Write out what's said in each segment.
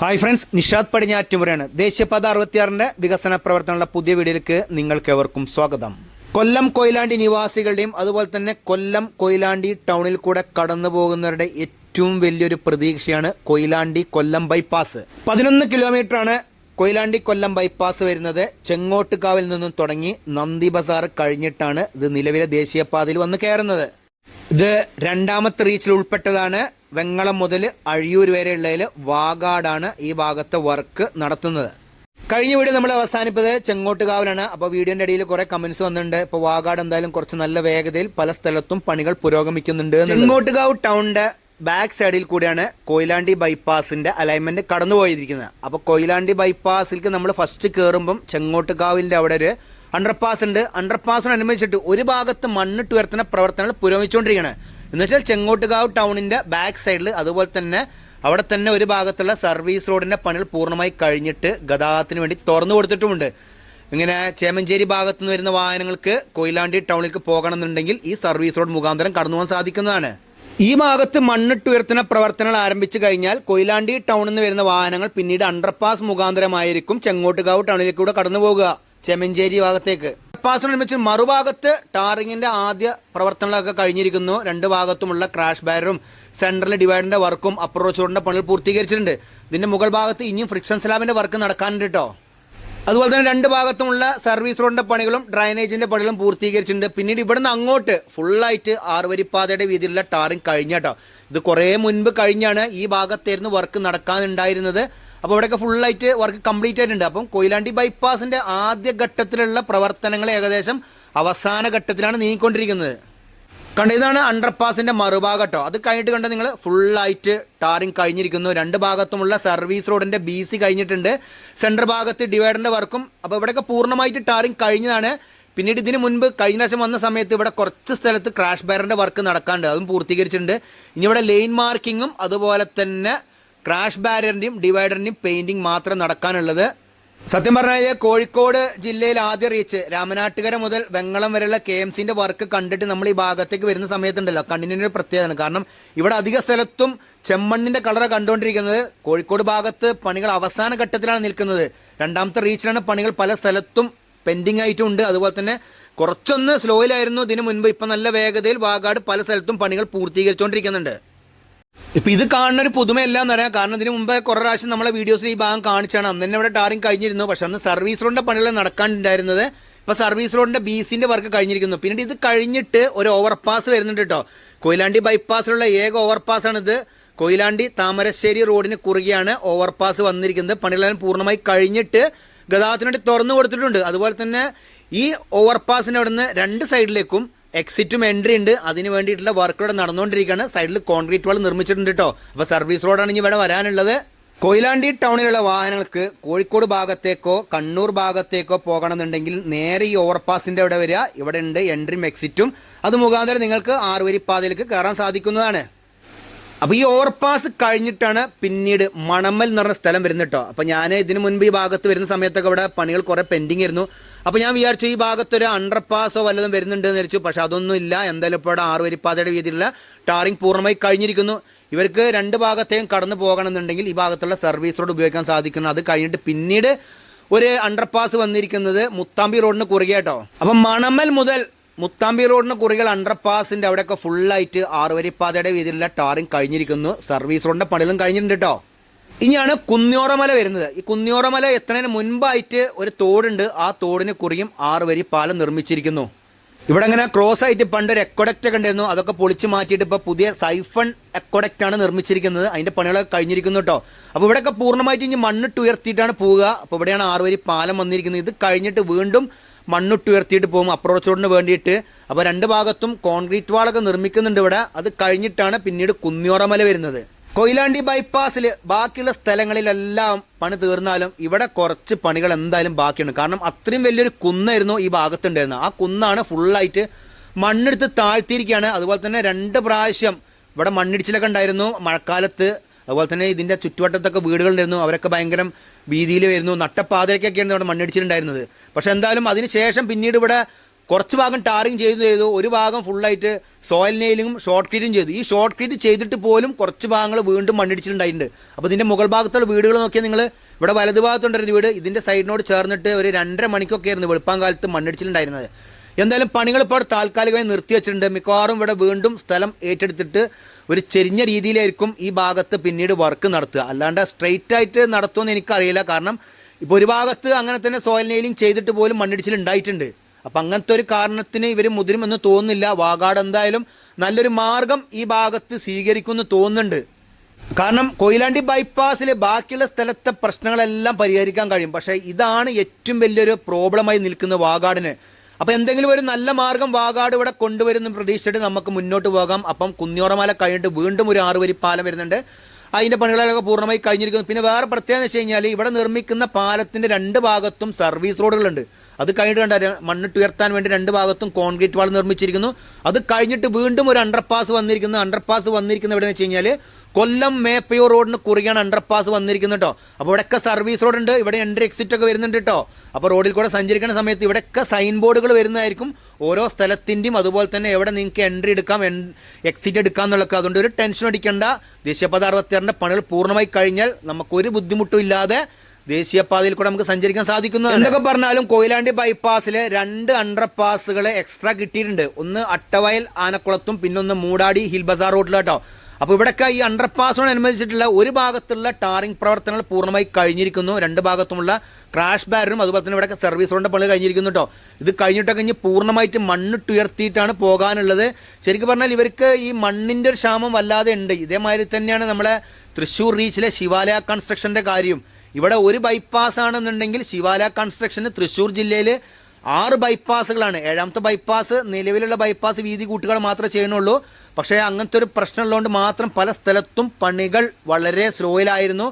Hi friends Nishad പടിഞ്ഞാറ്റുമുറയാണ് ദേശീയപാത അറുപത്തിയാറിന്റെ വികസന പ്രവർത്തനമുള്ള പുതിയ വീഡിയോയിലേക്ക് നിങ്ങൾക്ക് എവർക്കും സ്വാഗതം. കൊല്ലം കൊയിലാണ്ടി നിവാസികളുടെയും അതുപോലെ തന്നെ കൊല്ലം കൊയിലാണ്ടി ടൗണിൽ കൂടെ കടന്നു പോകുന്നവരുടെ ഏറ്റവും വലിയൊരു പ്രതീക്ഷയാണ് കൊയിലാണ്ടി കൊല്ലം ബൈപ്പാസ് പതിനൊന്ന് കിലോമീറ്റർ ആണ് കൊയിലാണ്ടി കൊല്ലം ബൈപ്പാസ് വരുന്നത്. ചെങ്ങോട്ടുകാവിൽ നിന്നും തുടങ്ങി നന്ദി ബസാർ കഴിഞ്ഞിട്ടാണ് ഇത് നിലവിലെ ദേശീയപാതയിൽ വന്ന് കയറുന്നത്. ഇത് രണ്ടാമത്തെ റീച്ചിൽ ഉൾപ്പെട്ടതാണ് വെങ്ങളം മുതൽ അഴിയൂർ വരെയുള്ളതിൽ വാഗാടാണ് ഈ ഭാഗത്തെ വർക്ക് നടത്തുന്നത്. കഴിഞ്ഞ വീഡിയോ നമ്മൾ അവസാനിപ്പത് ചെങ്ങോട്ടുകാവിലാണ്. അപ്പോൾ വീഡിയോന്റെ ഇടയിൽ കുറേ കമൻസ് വന്നിട്ടുണ്ട്. ഇപ്പോൾ വാഗാട് എന്തായാലും കുറച്ച് നല്ല വേഗതയിൽ പല സ്ഥലത്തും പണികൾ പുരോഗമിക്കുന്നുണ്ട് ചെങ്ങോട്ടുകാവ് ടൗണിന്റെ ബാക്ക് സൈഡിൽ കൂടിയാണ് കൊയിലാണ്ടി ബൈപ്പാസിന്റെ അലൈൻമെന്റ് കടന്നു പോയിരിക്കുന്നത് അപ്പോൾ കൊയിലാണ്ടി ബൈപ്പാസിലേക്ക് നമ്മൾ ഫസ്റ്റ് കയറുമ്പം ചെങ്ങോട്ടുകാവിന്റെ അവിടെ ഒരു അണ്ടർപാസ് ഉണ്ട്. അണ്ടർപാസിനനുബന്ധിച്ചിട്ട് ഒരു ഭാഗത്ത് മണ്ണിട്ട് ഉയർത്തുന്ന പ്രവർത്തനങ്ങൾ പുരോഗമിച്ചുകൊണ്ടിരിക്കുകയാണ്. എന്ന് വെച്ചാൽ ചെങ്ങോട്ടുകാവ് ടൗണിന്റെ ബാക്ക് സൈഡിൽ അതുപോലെ തന്നെ അവിടെ തന്നെ ഒരു ഭാഗത്തുള്ള സർവീസ് റോഡിന്റെ പണികൾ പൂർണമായി കഴിഞ്ഞിട്ട് ഗതാഗതത്തിന് വേണ്ടി തുറന്നു കൊടുത്തിട്ടുമുണ്ട്. ഇങ്ങനെ ചേമഞ്ചേരി ഭാഗത്തു നിന്ന് വരുന്ന വാഹനങ്ങൾക്ക് കൊയിലാണ്ടി ടൗണിലേക്ക് പോകണമെന്നുണ്ടെങ്കിൽ ഈ സർവീസ് റോഡ് മുഖാന്തരം കടന്നു പോകാൻ സാധിക്കുന്നതാണ്. ഈ ഭാഗത്ത് മണ്ണിട്ട് ഉയർത്തുന്ന പ്രവർത്തനങ്ങൾ ആരംഭിച്ചു കഴിഞ്ഞാൽ കൊയിലാണ്ടി ടൗണിൽ നിന്ന് വരുന്ന വാഹനങ്ങൾ പിന്നീട് അണ്ടർപാസ് മുഖാന്തരമായിരിക്കും ചെങ്ങോട്ടുകാവ് ടൗണിലേക്ക് കൂടെ കടന്നു പോകുക ചേമഞ്ചേരി ഭാഗത്തേക്ക്. അണ്ടർപാസിനനുസരിച്ച് മറുഭാഗത്ത് ടാറിങ്ങിന്റെ ആദ്യ പ്രവർത്തനങ്ങളൊക്കെ കഴിഞ്ഞിരിക്കുന്നു. രണ്ട് ഭാഗത്തുമുള്ള ക്രാഷ് ബാരറും സെൻട്രൽ ഡിവൈഡറിന്റെ വർക്കും അപ്രോച്ച് റോഡിന്റെ പണികൾ പൂർത്തീകരിച്ചിട്ടുണ്ട്. ഇതിന്റെ മുകൾ ഭാഗത്ത് ഇനിയും ഫ്രിക്ഷൻ സ്ലാബിന്റെ വർക്ക് നടക്കാനുണ്ട് അതുപോലെ തന്നെ രണ്ട് ഭാഗത്തുമുള്ള സർവീസ് റോഡിന്റെ പണികളും ഡ്രൈനേജിന്റെ പണികളും പൂർത്തീകരിച്ചിട്ടുണ്ട്. പിന്നീട് ഇവിടുന്ന് അങ്ങോട്ട് ഫുള്ളായിട്ട് ആറുവരിപ്പാതയുടെ വീതിയിലുള്ള ടാറിങ് കഴിഞ്ഞ കേട്ടോ ഇത് കുറേ മുൻപ് കഴിഞ്ഞാണ് ഈ ഭാഗത്തായിരുന്നു വർക്ക് നടക്കാനുണ്ടായിരുന്നത്. അപ്പോൾ ഇവിടെയൊക്കെ ഫുള്ളായിട്ട് വർക്ക് കംപ്ലീറ്റ് ആയിട്ടുണ്ട്. അപ്പം കൊയിലാണ്ടി ബൈപ്പാസിന്റെ ആദ്യ ഘട്ടത്തിലുള്ള പ്രവർത്തനങ്ങൾ ഏകദേശം അവസാന ഘട്ടത്തിലാണ് നീങ്ങിക്കൊണ്ടിരിക്കുന്നത്. കണ്ട ഇതാണ് അണ്ടർപാസിന്റെ മറുഭാഗട്ടോ. അത് കഴിഞ്ഞിട്ട് കണ്ട നിങ്ങൾ ഫുള്ളായിട്ട് ടാറിങ് കഴിഞ്ഞിരിക്കുന്നു. രണ്ട് ഭാഗത്തുമുള്ള സർവീസ് റോഡിന്റെ ബി സി കഴിഞ്ഞിട്ടുണ്ട്. സെൻട്രൽ ഭാഗത്ത് ഡിവൈഡറിന്റെ വർക്കും അപ്പോൾ ഇവിടെയൊക്കെ പൂർണമായിട്ട് ടാറിങ് കഴിഞ്ഞതാണ്. പിന്നീട് ഇതിന് മുൻപ് കഴിഞ്ഞ പ്രാവശ്യം വന്ന സമയത്ത് ഇവിടെ കുറച്ച് സ്ഥലത്ത് ക്രാഷ് ബാരറിന്റെ വർക്ക് നടക്കാണ്ട്. അതും പൂർത്തീകരിച്ചിട്ടുണ്ട്. ഇനി ഇവിടെ ലൈൻ മാർക്കിങ്ങും അതുപോലെ തന്നെ ക്രാഷ് ബാരിയറിന്റെയും ഡിവൈഡറിന്റെയും പെയിന്റിങ് മാത്രം നടക്കാനുള്ളത്. സത്യം പറഞ്ഞാൽ കോഴിക്കോട് ജില്ലയിൽ ആദ്യ റീച്ച് രാമനാട്ടുകര മുതൽ വെങ്ങളം വരെയുള്ള കെ എം സിന്റെ വർക്ക് കണ്ടിട്ട് നമ്മൾ ഈ ഭാഗത്തേക്ക് വരുന്ന സമയത്തുണ്ടല്ലോ. കണ്ണിന് ഒരു പ്രത്യേകതയാണ്. കാരണം ഇവിടെ അധിക സ്ഥലത്തും ചെമ്മണ്ണിന്റെ കളറ് കണ്ടുകൊണ്ടിരിക്കുന്നത്. കോഴിക്കോട് ഭാഗത്ത് പണികൾ അവസാന ഘട്ടത്തിലാണ് നിൽക്കുന്നത്. രണ്ടാമത്തെ റീച്ചിലാണ് പണികൾ പല സ്ഥലത്തും പെൻഡിങ് ആയിട്ടുണ്ട്. അതുപോലെ തന്നെ കുറച്ചൊന്ന് സ്ലോയിലായിരുന്നു ഇതിനു മുൻപ് ഇപ്പം നല്ല വേഗതയിൽ വാഗാട് പല സ്ഥലത്തും പണികൾ പൂർത്തീകരിച്ചുകൊണ്ടിരിക്കുന്നുണ്ട്. ഇപ്പൊ ഇത് കാണുന്ന ഒരു പുതുമയല്ല എന്ന് പറയാം. കാരണം ഇതിന് മുമ്പേ കുറെ പ്രാവശ്യം നമ്മളെ വീഡിയോസിൽ ഈ ഭാഗം കാണിച്ചാണ്. അന്ന് തന്നെ ഇവിടെ ടാറിങ് കഴിഞ്ഞിരുന്നു. പക്ഷെ അന്ന് സർവീസ് റോഡിന്റെ പണികൾ നടക്കാനുണ്ടായിരുന്നത് ഇപ്പൊ സർവീസ് റോഡിന്റെ ബീസിന്റെ വർക്ക് കഴിഞ്ഞിരിക്കുന്നു. പിന്നീട് ഇത് കഴിഞ്ഞിട്ട് ഒരു ഓവർപാസ് വരുന്നുണ്ട് കേട്ടോ കൊയിലാണ്ടി ബൈപ്പാസിലുള്ള ഏക ഓവർപാസ് ഇത് കൊയിലാണ്ടി താമരശ്ശേരി റോഡിന് കുറുകെയാണ് ഓവർപാസ് വന്നിരിക്കുന്നത്. പണികളെല്ലാം പൂർണമായി കഴിഞ്ഞിട്ട് ഗതാഗതത്തിനുവേണ്ടി തുറന്നു കൊടുത്തിട്ടുണ്ട്. അതുപോലെ തന്നെ ഈ ഓവർപാസിന് അവിടുന്ന് രണ്ട് സൈഡിലേക്കും എക്സിറ്റും എൻട്രി ഉണ്ട്. അതിന് വേണ്ടിയിട്ടുള്ള വർക്ക് ഇവിടെ നടന്നുകൊണ്ടിരിക്കുകയാണ്. സൈഡിൽ കോൺക്രീറ്റ് വാൾ നിർമ്മിച്ചിട്ടുണ്ട് കേട്ടോ അപ്പോൾ സർവീസ് റോഡാണ് ഇനി ഇവിടെ വരാനുള്ളത്. കൊയിലാണ്ടി ടൗണിലുള്ള വാഹനങ്ങൾക്ക് കോഴിക്കോട് ഭാഗത്തേക്കോ കണ്ണൂർ ഭാഗത്തേക്കോ പോകണമെന്നുണ്ടെങ്കിൽ നേരെ ഈ ഓവർപാസിന്റെ അവിടെ വരിക. ഇവിടെ ഉണ്ട് എൻട്രിയും എക്സിറ്റും അത് മുഖാന്തരം നിങ്ങൾക്ക് ആറുവരിപ്പാതയിലേക്ക് കയറാൻ സാധിക്കുന്നതാണ്. അപ്പോൾ ഈ ഓവർപാസ് കഴിഞ്ഞിട്ടാണ് പിന്നീട് മണമ്മൽ എന്ന് പറഞ്ഞ സ്ഥലം വരുന്നത് കേട്ടോ അപ്പോൾ ഞാൻ ഇതിന് മുൻപ് ഈ ഭാഗത്ത് വരുന്ന സമയത്തൊക്കെ ഇവിടെ പണികൾ കുറേ പെൻഡിങ് ആയിരുന്നു. അപ്പോൾ ഞാൻ വിചാരിച്ചു ഈ ഭാഗത്തൊരു അണ്ടർപാസോ വല്ലതും വരുന്നുണ്ട് എന്ന് വിചാരിച്ചു. പക്ഷേ അതൊന്നും ഇല്ല. എന്തായാലും ഇപ്പോൾ ഇവിടെ ആറുവരിപ്പാതയുടെ രീതിയിലുള്ള ടാറിംഗ് പൂർണമായി കഴിഞ്ഞിരിക്കുന്നു. ഇവർക്ക് രണ്ട് ഭാഗത്തേയും കടന്നു പോകണമെന്നുണ്ടെങ്കിൽ ഈ ഭാഗത്തുള്ള സർവീസ് റോഡ് ഉപയോഗിക്കാൻ സാധിക്കുന്നു. അത് കഴിഞ്ഞിട്ട് പിന്നീട് ഒരു അണ്ടർപാസ് വന്നിരിക്കുന്നത് മുത്താമ്പി റോഡിന് കുറുകെ കേട്ടോ അപ്പം മണമ്മൽ മുതൽ മുത്താമ്പി റോഡിന് കുറികൾ അണ്ടർപാസിന്റെ അവിടെയൊക്കെ ഫുള്ളായിട്ട് ആറുവരിപ്പാതയുടെ വീതിയിലുള്ള ടാറിങ് കഴിഞ്ഞിരിക്കുന്നു. സർവീസ് റോഡിന്റെ പണികളും കഴിഞ്ഞിട്ടുണ്ട് കേട്ടോ ഇനിയാണ് കുന്നിയോറമല വരുന്നത്. ഈ കുന്നിയോറമല എത്തുന്നതിന് മുൻപായിട്ട് ഒരു തോടുണ്ട്. ആ തോടിന് കുറിയും ആറുവരി പാലം നിർമ്മിച്ചിരിക്കുന്നു. ഇവിടെ അങ്ങനെ ക്രോസ് ആയിട്ട് പണ്ട് ഒരു എക്കോഡക്റ്റ് ഒക്കെ ഉണ്ടായിരുന്നു. അതൊക്കെ പൊളിച്ച് മാറ്റിയിട്ട് ഇപ്പോൾ പുതിയ സൈഫൺ എക്കോഡക്റ്റ് ആണ് നിർമ്മിച്ചിരിക്കുന്നത്. അതിന്റെ പണികളൊക്കെ കഴിഞ്ഞിരിക്കുന്നു കേട്ടോ അപ്പോൾ ഇവിടെയൊക്കെ പൂർണമായിട്ട് ഇനി മണ്ണിട്ട് ഉയർത്തിയിട്ടാണ് പോവുക. അപ്പോൾ ഇവിടെയാണ് ആറുവരി പാലം വന്നിരിക്കുന്നത്. ഇത് കഴിഞ്ഞിട്ട് വീണ്ടും മണ്ണിട്ട് ഉയർത്തിയിട്ട് പോകും. അപ്രോച്ച് റോഡിന് വേണ്ടിയിട്ട്. അപ്പോൾ രണ്ട് ഭാഗത്തും കോൺക്രീറ്റ് വാളൊക്കെ നിർമ്മിക്കുന്നുണ്ട് ഇവിടെ. അത് കഴിഞ്ഞിട്ടാണ് പിന്നീട് കുന്നിയോറമല വരുന്നത്. കൊയിലാണ്ടി ബൈപ്പാസിൽ ബാക്കിയുള്ള സ്ഥലങ്ങളിലെല്ലാം പണി തീർന്നാലും ഇവിടെ കുറച്ച് പണികൾ എന്തായാലും ബാക്കിയുണ്ട്. കാരണം അത്രയും വലിയൊരു കുന്നായിരുന്നു ഈ ഭാഗത്തുണ്ടായിരുന്നത്. ആ കുന്നാണ് ഫുള്ളായിട്ട് മണ്ണെടുത്ത് താഴ്ത്തിയിരിക്കുകയാണ്. അതുപോലെ തന്നെ രണ്ട് പ്രാവശ്യം ഇവിടെ മണ്ണിടിച്ചിലൊക്കെ ഉണ്ടായിരുന്നു. മഴക്കാലത്ത് അതുപോലെ തന്നെ ഇതിന്റെ ചുറ്റുവട്ടത്തൊക്കെ വീടുകളുണ്ടായിരുന്നു അവരൊക്കെ ഭയങ്കര ഭീതിയിൽ വരുന്നു നട്ടപ്പാതയിലേക്കൊക്കെയാണ് ഇവിടെ മണ്ണിടിച്ചിട്ടുണ്ടായിരുന്നത് പക്ഷേ എന്തായാലും അതിന് ശേഷം പിന്നീട് ഇവിടെ കുറച്ച് ഭാഗം ടാറിങ് ചെയ്തു ചെയ്തു ഒരു ഭാഗം ഫുള്ളായിട്ട് സോയിൽ നെയിലിങ്ങും ഷോർട്ട് ക്രീറ്റും ചെയ്തു. ഈ ഷോർട്ട് ക്രീറ്റ് ചെയ്തിട്ട് പോലും കുറച്ച് ഭാഗങ്ങൾ വീണ്ടും മണ്ണിടിച്ചിട്ടുണ്ടായിട്ടുണ്ട് അപ്പോൾ ഇതിന്റെ മുകൾ ഭാഗത്തുള്ള വീടുകൾ നോക്കിയാൽ നിങ്ങൾ ഇവിടെ വലതു ഭാഗത്തുണ്ടായിരുന്ന വീട് ഇതിന്റെ സൈഡിനോട് ചേർന്നിട്ട് ഒരു രണ്ടര മണിക്കൊക്കെ ആയിരുന്നു വെളുപ്പാൻ കാലത്ത് മണ്ണിടിച്ചിട്ടുണ്ടായിരുന്നത് എന്തായാലും പണികൾ ഇപ്പോൾ താൽക്കാലികമായി നിർത്തി വെച്ചിട്ടുണ്ട് മിക്കവാറും ഇവിടെ വീണ്ടും സ്ഥലം ഏറ്റെടുത്തിട്ട് ഒരു ചെരിഞ്ഞ രീതിയിലായിരിക്കും ഈ ഭാഗത്ത് പിന്നീട് വർക്ക് നടത്തുക. അല്ലാണ്ട് സ്ട്രെയിറ്റ് ആയിട്ട് നടത്തുമെന്ന് എനിക്കറിയില്ല. കാരണം ഇപ്പോൾ ഒരു ഭാഗത്ത് അങ്ങനെ തന്നെ സോയിൽ നെയിലിംഗ് ചെയ്തിട്ട് പോലും മണ്ണിടിച്ചിൽ ഉണ്ടായിട്ടുണ്ട്. അപ്പം അങ്ങനത്തെ ഒരു കാരണത്തിന് ഇവർ മുതിരുമെന്ന് തോന്നുന്നില്ല. വാഗാട് എന്തായാലും നല്ലൊരു മാർഗം ഈ ഭാഗത്ത് സ്വീകരിക്കുമെന്ന് തോന്നുന്നുണ്ട്. കാരണം കൊയിലാണ്ടി ബൈപ്പാസിൽ ബാക്കിയുള്ള സ്ഥലത്തെ പ്രശ്നങ്ങളെല്ലാം പരിഹരിക്കാൻ കഴിയും. പക്ഷേ ഇതാണ് ഏറ്റവും വലിയൊരു പ്രോബ്ലമായി നിൽക്കുന്ന വാഗാടിന്. അപ്പം എന്തെങ്കിലും ഒരു നല്ല മാർഗം വാഗാട് ഇവിടെ കൊണ്ടുവരുന്ന പ്രതീക്ഷിച്ചിട്ട് നമുക്ക് മുന്നോട്ട് പോകാം. അപ്പം കുന്നിയോറമല കഴിഞ്ഞിട്ട് വീണ്ടും ഒരു ആറുവരി പാലം വരുന്നുണ്ട്. അതിന്റെ പണികളൊക്കെ പൂർണമായി കഴിഞ്ഞിരിക്കുന്നു. പിന്നെ വേറെ പ്രത്യേകത വെച്ച് കഴിഞ്ഞാൽ ഇവിടെ നിർമ്മിക്കുന്ന പാലത്തിന്റെ രണ്ട് ഭാഗത്തും സർവീസ് റോഡുകളുണ്ട്. അത് കഴിഞ്ഞിട്ട് കണ്ട മണ്ണിട്ട് ഉയർത്താൻ വേണ്ടി രണ്ട് ഭാഗത്തും കോൺക്രീറ്റ് വാൾ നിർമ്മിച്ചിരിക്കുന്നു. അത് കഴിഞ്ഞിട്ട് വീണ്ടും ഒരു അണ്ടർപാസ് വന്നിരിക്കുന്നു. അണ്ടർപാസ് വന്നിരിക്കുന്ന എവിടെയെന്ന് വെച്ച് കഴിഞ്ഞാൽ കൊല്ലം മേപ്പയൂർ റോഡിന് കുറിയാണ് അണ്ടർപാസ് വന്നിരിക്കുന്നത് കേട്ടോ അപ്പോൾ ഇവിടെയൊക്കെ സർവീസ് റോഡ് ഉണ്ട്. ഇവിടെ എൻട്രി എക്സിറ്റ് ഒക്കെ വരുന്നുണ്ട് കേട്ടോ അപ്പോൾ റോഡിൽ കൂടെ സഞ്ചരിക്കുന്ന സമയത്ത് ഇവിടെയൊക്കെ സൈൻ ബോർഡുകൾ വരുന്നതായിരിക്കും. ഓരോ സ്ഥലത്തിന്റെയും അതുപോലെ തന്നെ എവിടെ നിങ്ങൾക്ക് എൻട്രി എടുക്കാം എക്സിറ്റ് എടുക്കാം എന്നുള്ളതൊക്കെ. അതുകൊണ്ട് ഒരു ടെൻഷൻ അടിക്കേണ്ട. ദേശീയപാത അറുപത്തിയാറിന്റെ പണികൾ പൂർണമായി കഴിഞ്ഞാൽ നമുക്കൊരു ബുദ്ധിമുട്ടും ഇല്ലാതെ ദേശീയപാതയിൽ കൂടെ നമുക്ക് സഞ്ചരിക്കാൻ സാധിക്കുന്നു എന്തൊക്കെ പറഞ്ഞാലും കൊയിലാണ്ടി ബൈപ്പാസിൽ രണ്ട് അണ്ടർപാസുകൾ എക്സ്ട്രാ കിട്ടിയിട്ടുണ്ട്. ഒന്ന് അട്ടവയൽ ആനക്കുളത്തും പിന്നൊന്ന് മൂടാടി ഹിൽ ബസാർ കേട്ടോ അപ്പോൾ ഇവിടെയൊക്കെ ഈ അണ്ടർപാസിനോട് അനുബന്ധിച്ചിട്ടുള്ള ഒരു ഭാഗത്തുള്ള ടാറിംഗ് പ്രവർത്തനങ്ങൾ പൂർണമായി കഴിഞ്ഞിരിക്കുന്നു. രണ്ട് ഭാഗത്തുമുള്ള ക്രാഷ് ബാരനും അതുപോലെ തന്നെ ഇവിടെ സർവീസ് റോഡിന്റെ പണി കഴിഞ്ഞിരിക്കുന്നു കേട്ടോ ഇത് കഴിഞ്ഞിട്ടൊക്കെ ഇനി പൂർണമായിട്ട് മണ്ണിട്ടുയർത്തിയിട്ടാണ് പോകാനുള്ളത്. ശരിക്കും പറഞ്ഞാൽ ഇവർക്ക് ഈ മണ്ണിന്റെ ഒരു ക്ഷാമം വല്ലാതെ ഉണ്ട്. ഇതേമാതിരി തന്നെയാണ് നമ്മളെ തൃശ്ശൂർ റീച്ചിലെ ശിവാലയ കൺസ്ട്രക്ഷന്റെ കാര്യം. ഇവിടെ ഒരു ബൈപ്പാസ് ആണെന്നുണ്ടെങ്കിൽ ശിവാലയ കൺസ്ട്രക്ഷന് തൃശ്ശൂർ ജില്ലയിൽ ആറ് ബൈപ്പാസുകളാണ് ഏഴാമത്തെ ബൈപ്പാസ് നിലവിലുള്ള ബൈപ്പാസ് വീതി കൂട്ടുകൾ മാത്രമേ ചെയ്യുന്നുള്ളൂ. പക്ഷേ അങ്ങനത്തെ ഒരു പ്രശ്നമുള്ളതുകൊണ്ട് മാത്രം പല സ്ഥലത്തും പണികൾ വളരെ സ്ലോയിലായിരുന്നു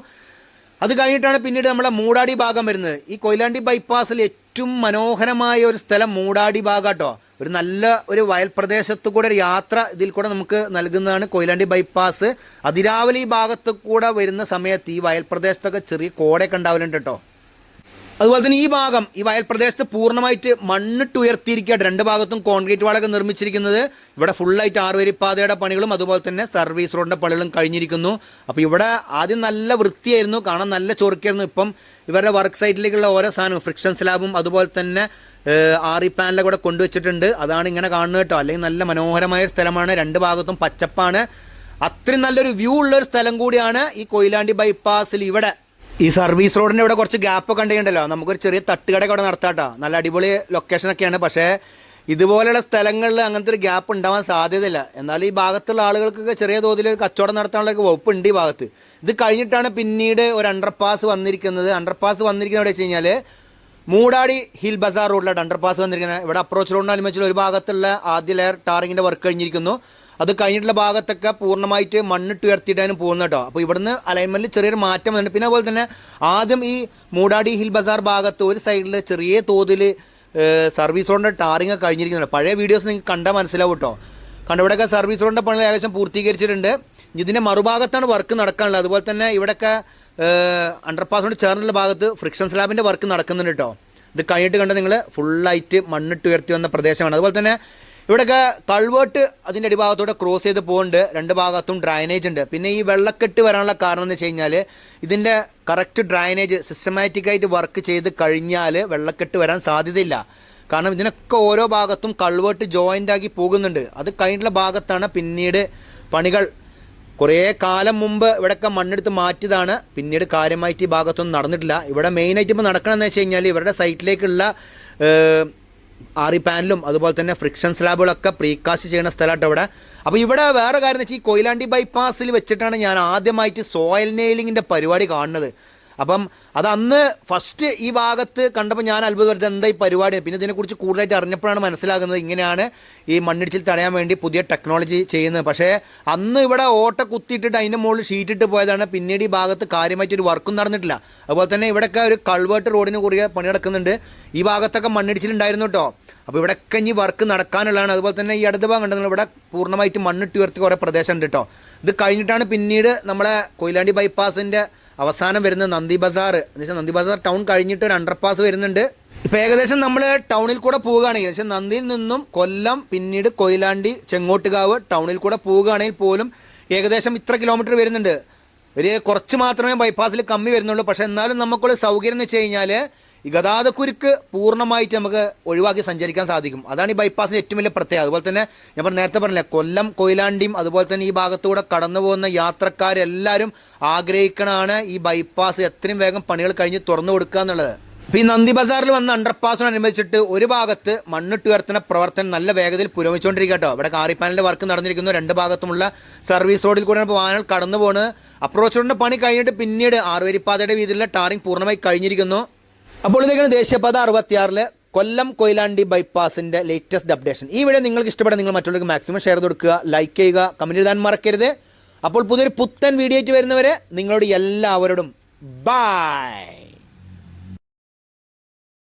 അത് കഴിഞ്ഞിട്ടാണ് പിന്നീട് നമ്മളെ മൂടാടി ഭാഗം വരുന്നത്. ഈ കൊയിലാണ്ടി ബൈപ്പാസിൽ ഏറ്റവും മനോഹരമായ ഒരു സ്ഥലം മൂടാടി ഭാഗം കേട്ടോ ഒരു നല്ല ഒരു വയൽ പ്രദേശത്തു കൂടെ ഒരു യാത്ര ഇതിൽ കൂടെ നമുക്ക് നൽകുന്നതാണ് കൊയിലാണ്ടി ബൈപ്പാസ് അതിരാവിലെ ഈ ഭാഗത്ത് കൂടെ വരുന്ന സമയത്ത് ഈ വയൽ പ്രദേശത്തൊക്കെ ചെറിയ കോടയൊക്കെ ഉണ്ടാവലുണ്ട് കേട്ടോ. അതുപോലെ തന്നെ ഈ ഭാഗം ഈ വയൽ പ്രദേശത്ത് പൂർണമായിട്ട് മണ്ണിട്ട് ഉയർത്തിയിരിക്കുകയാണ്. രണ്ട് ഭാഗത്തും കോൺക്രീറ്റ് വാളൊക്കെ നിർമ്മിച്ചിരിക്കുന്നത്. ഇവിടെ ഫുള്ളായിട്ട് ആറുവരിപ്പാതയുടെ പണികളും അതുപോലെ തന്നെ സർവീസ് റോഡിന്റെ പണികളും കഴിഞ്ഞിരിക്കുന്നു. അപ്പോൾ ഇവിടെ ആദ്യം നല്ല വൃത്തിയായിരുന്നു കാണാൻ നല്ല ചൊറുക്കായിരുന്നു. ഇപ്പം ഇവരുടെ വർക്ക് സൈറ്റിലേക്കുള്ള ഓരോ സാധനവും ഫ്രിക്ഷൻ സ്ലാബും അതുപോലെ തന്നെ ആറി പാനലൊക്കെ കൂടെ കൊണ്ടുവച്ചിട്ടുണ്ട്. അതാണ് ഇങ്ങനെ കാണുന്നത് കേട്ടോ. അല്ലെങ്കിൽ നല്ല മനോഹരമായ സ്ഥലമാണ്. രണ്ട് ഭാഗത്തും പച്ചപ്പാണ്. അത്രയും നല്ലൊരു വ്യൂ ഉള്ളൊരു സ്ഥലം കൂടിയാണ് ഈ കൊയിലാണ്ടി ബൈപ്പാസിൽ ഇവിടെ. ഈ സർവീസ് റോഡിന്റെ ഇവിടെ കുറച്ച് ഗ്യാപ്പ് ഉണ്ടെങ്കിലോ നമുക്കൊരു ചെറിയ തട്ടുകടയൊക്കെ അവിടെ നടത്താട്ടോ. നല്ല അടിപൊളി ലൊക്കേഷനൊക്കെയാണ് പക്ഷേ ഇതുപോലെയുള്ള സ്ഥലങ്ങളിൽ അങ്ങനത്തെ ഒരു ഗ്യാപ്പ് ഉണ്ടാവാൻ സാധ്യതയില്ല. എന്നാൽ ഈ ഭാഗത്തുള്ള ആളുകൾക്കൊക്കെ ചെറിയ തോതിൽ ഒരു കച്ചവടം നടത്താനുള്ള ഒരു വകുപ്പ് ഉണ്ട് ഈ ഭാഗത്ത്. ഇത് കഴിഞ്ഞിട്ടാണ് പിന്നീട് ഒരു അണ്ടർപാസ് വന്നിരിക്കുന്നത്. അണ്ടർപാസ് വന്നിരിക്കുന്നത് എവിടെ വെച്ച് കഴിഞ്ഞാൽ മൂടാടി ഹിൽ ബസാർ റോഡിലാണ് അണ്ടർപാസ് വന്നിരിക്കുന്നത്. ഇവിടെ അപ്രോച്ച് റോഡിനനുബന്ധിച്ചുള്ള ഒരു ഭാഗത്തുള്ള ആദ്യ ലെയർ ടാറിങ്ങിന്റെ വർക്ക് കഴിഞ്ഞിരിക്കുന്നു. അത് കഴിഞ്ഞിട്ടുള്ള ഭാഗത്തൊക്കെ പൂർണമായിട്ട് മണ്ണിട്ട് ഉയർത്തിയിട്ടാണ് പോകുന്നത് കേട്ടോ. അപ്പോൾ ഇവിടുന്ന് അലൈൻമെന്റിൽ ചെറിയൊരു മാറ്റം വന്നിട്ടുണ്ട്. പിന്നെ അതുപോലെ തന്നെ ആദ്യം ഈ മൂടാടി ഹിൽ ബസാർ ഭാഗത്ത് ഒരു സൈഡിൽ ചെറിയ തോതിൽ സർവീസ് റോഡിന്റെ ടാറിങ് കഴിഞ്ഞിരിക്കുന്നുണ്ട്. പഴയ വീഡിയോസ് നിങ്ങൾക്ക് കണ്ടാൽ മനസ്സിലാവും കേട്ടോ. കണ്ട ഇവിടെയൊക്കെ സർവീസ് റോഡിന്റെ പണി ഏകദേശം പൂർത്തീകരിച്ചിട്ടുണ്ട്. ഇതിന്റെ മറുഭാഗത്താണ് വർക്ക് നടക്കാനുള്ളത്. അതുപോലെ തന്നെ ഇവിടെയൊക്കെ അണ്ടർപാസിനോട് ചേർന്നുള്ള ഭാഗത്ത് ഫ്രിക്ഷൻ സ്ലാബിന്റെ വർക്ക് നടക്കുന്നുണ്ട് കേട്ടോ. ഇത് കഴിഞ്ഞിട്ട് കണ്ട നിങ്ങൾ ഫുള്ളായിട്ട് മണ്ണിട്ട് ഉയർത്തി വന്ന പ്രദേശമാണ്. അതുപോലെ തന്നെ ഇവിടെയൊക്കെ കൾവേർട്ട് അതിന്റെ അടിഭാഗത്തൂടെ ക്രോസ് ചെയ്ത് പോകുന്നുണ്ട് രണ്ട് ഭാഗത്തും ഡ്രൈനേജ് ഉണ്ട്. പിന്നെ ഈ വെള്ളക്കെട്ട് വരാനുള്ള കാരണം എന്ന് വെച്ച് കഴിഞ്ഞാൽ ഇതിന്റെ കറക്റ്റ് ഡ്രൈനേജ് സിസ്റ്റമാറ്റിക്കായിട്ട് വർക്ക് ചെയ്ത് കഴിഞ്ഞാൽ വെള്ളക്കെട്ട് വരാൻ സാധ്യതയില്ല. കാരണം ഇതിനൊക്കെ ഓരോ ഭാഗത്തും കൾവേർട്ട് ജോയിന്റ് ആക്കി പോകുന്നുണ്ട്. അത് കഴിഞ്ഞിട്ടുള്ള ഭാഗത്താണ് പിന്നീട് പണികൾ. കുറേ കാലം മുമ്പ് ഇവിടെയൊക്കെ മണ്ണെടുത്ത് മാറ്റിയതാണ്. പിന്നീട് കാര്യമായിട്ട് ഈ ഭാഗത്തൊന്നും നടന്നിട്ടില്ല. ഇവിടെ മെയിനായിട്ട് ഇപ്പോൾ നടക്കണമെന്ന് വെച്ച് കഴിഞ്ഞാൽ ഇവരുടെ സൈറ്റിലേക്കുള്ള ആറി പാനലും അതുപോലെ തന്നെ ഫ്രിക്ഷൻ സ്ലാബുകളൊക്കെ പ്രീകാസ്റ്റ് ചെയ്യുന്ന സ്ഥലമായിട്ട് അവിടെ അപ്പോൾ ഇവിടെ വേറെ കാര്യം എന്ന് വെച്ചാൽ ഈ കൊയിലാണ്ടി ബൈപ്പാസിൽ വെച്ചിട്ടാണ് ഞാൻ ആദ്യമായിട്ട് സോയിൽ നെയിലിങ്ങിന്റെ പരിപാടി കാണുന്നത്. അപ്പം അത് അന്ന് ഫസ്റ്റ് ഈ ഭാഗത്ത് കണ്ടപ്പോൾ ഞാൻ അത്ഭുതപ്പെട്ടത് എന്താ ഈ പരിപാടി? പിന്നെ ഇതിനെക്കുറിച്ച് കൂടുതലായിട്ട് അറിഞ്ഞപ്പോഴാണ് മനസ്സിലാകുന്നത് ഇങ്ങനെയാണ് ഈ മണ്ണിടിച്ചിൽ തടയാൻ വേണ്ടി പുതിയ ടെക്നോളജി ചെയ്യുന്നത്. പക്ഷേ അന്ന് ഇവിടെ ഓട്ട കുത്തിയിട്ടിട്ട് അതിന്റെ മുകളിൽ ഷീറ്റിട്ട് പോയതാണ്. പിന്നീട് ഈ ഭാഗത്ത് കാര്യമായിട്ടൊരു വർക്കും നടന്നിട്ടില്ല. അതുപോലെ തന്നെ ഇവിടെയൊക്കെ ഒരു കൾവേർട്ട് റോഡിന് കുറുകെ പണി നടക്കുന്നുണ്ട്. ഈ ഭാഗത്തൊക്കെ മണ്ണിടിച്ചിലുണ്ടായിരുന്നു കേട്ടോ അപ്പോൾ ഇവിടെയൊക്കെ ഇനി വർക്ക് നടക്കാനുള്ളതാണ്. അതുപോലെ തന്നെ ഈ അടുത്ത ഭാഗം ഉണ്ടെങ്കിൽ ഇവിടെ പൂർണമായിട്ട് മണ്ണിട്ട് ഉയർത്തി കുറേ പ്രദേശമുണ്ട് കേട്ടോ ഇത് കഴിഞ്ഞിട്ടാണ് പിന്നീട് നമ്മളെ കൊയിലാണ്ടി ബൈപ്പാസിന്റെ അവസാനം വരുന്ന നന്ദി ബസാർ. എന്ന് വെച്ചാൽ നന്ദി ബസാർ ടൗൺ കഴിഞ്ഞിട്ട് ഒരു അണ്ടർപാസ് വരുന്നുണ്ട്. ഇപ്പം ഏകദേശം നമ്മൾ ടൗണിൽ കൂടെ പോവുകയാണെങ്കിൽ പക്ഷേ നന്ദിയിൽ നിന്നും കൊല്ലം പിന്നീട് കൊയിലാണ്ടി ചെങ്ങോട്ടുകാവ് ടൗണിൽ കൂടെ പോവുകയാണെങ്കിൽ പോലും ഏകദേശം ഇത്ര കിലോമീറ്റർ വരുന്നുണ്ട്. ഒരു കുറച്ച് മാത്രമേ ബൈപ്പാസിൽ കമ്മി വരുന്നുള്ളൂ. പക്ഷേ എന്നാലും നമുക്കുള്ള സൗകര്യം എന്ന് വെച്ച് കഴിഞ്ഞാൽ ഈ ഗതാഗതക്കുരുക്ക് പൂർണമായിട്ട് നമുക്ക് ഒഴിവാക്കി സഞ്ചരിക്കാൻ സാധിക്കും. അതാണ് ഈ ബൈപ്പാസിന്റെ ഏറ്റവും വലിയ പ്രത്യേകത. അതുപോലെ തന്നെ ഞാൻ നേരത്തെ പറഞ്ഞില്ലേ കൊല്ലം കൊയിലാണ്ടിയും അതുപോലെ തന്നെ ഈ ഭാഗത്തൂടെ കടന്നു പോകുന്ന യാത്രക്കാരെല്ലാവരും ആഗ്രഹിക്കണമാണ് ഈ ബൈപ്പാസ് എത്രയും വേഗം പണികൾ കഴിഞ്ഞ് തുറന്നു കൊടുക്കുക എന്നുള്ളത്. ഇപ്പം ഈ നന്ദി ബസാറിൽ വന്ന അണ്ടർപാസിനനുബന്ധിച്ചിട്ട് ഒരു ഭാഗത്ത് മണ്ണിട്ട് ഉയർത്തുന്ന പ്രവർത്തനം നല്ല വേഗതയിൽ പുരോഗമിച്ചുകൊണ്ടിരിക്കുക കേട്ടോ. ഇവിടെ കാറിപ്പാനലിന്റെ വർക്ക് നടന്നിരിക്കുന്നു. രണ്ട് ഭാഗത്തുമുള്ള സർവീസ് റോഡിൽ കൂടെ വാഹനങ്ങൾ കടന്നു പോകുന്നത് അപ്രോച്ച് റോഡിന്റെ പണി കഴിഞ്ഞിട്ട് പിന്നീട് ആറുവരിപ്പാതയുടെ വീതിയിലുള്ള ടാറിംഗ് പൂർണമായി കഴിഞ്ഞിരിക്കുന്നു. അപ്പോൾ ഇതൊക്കെയാണ് ദേശീയപാത അറുപത്തിയാറിൽ കൊല്ലം കൊയിലാണ്ടി ബൈപ്പാസിന്റെ ലേറ്റസ്റ്റ് അപ്ഡേഷൻ ഈ വീഡിയോ നിങ്ങൾക്ക് ഇഷ്ടപ്പെടാൻ നിങ്ങൾ മറ്റുള്ളവർക്ക് മാക്സിമം ഷെയർ കൊടുക്കുക ലൈക്ക് ചെയ്യുക കമന്റ് എഴുതാൻ മറക്കരുത്. അപ്പോൾ പുതിയൊരു പുത്തൻ വീഡിയോ ആയിട്ട് വരുന്നവരെ നിങ്ങളോട് എല്ലാവരോടും ബൈ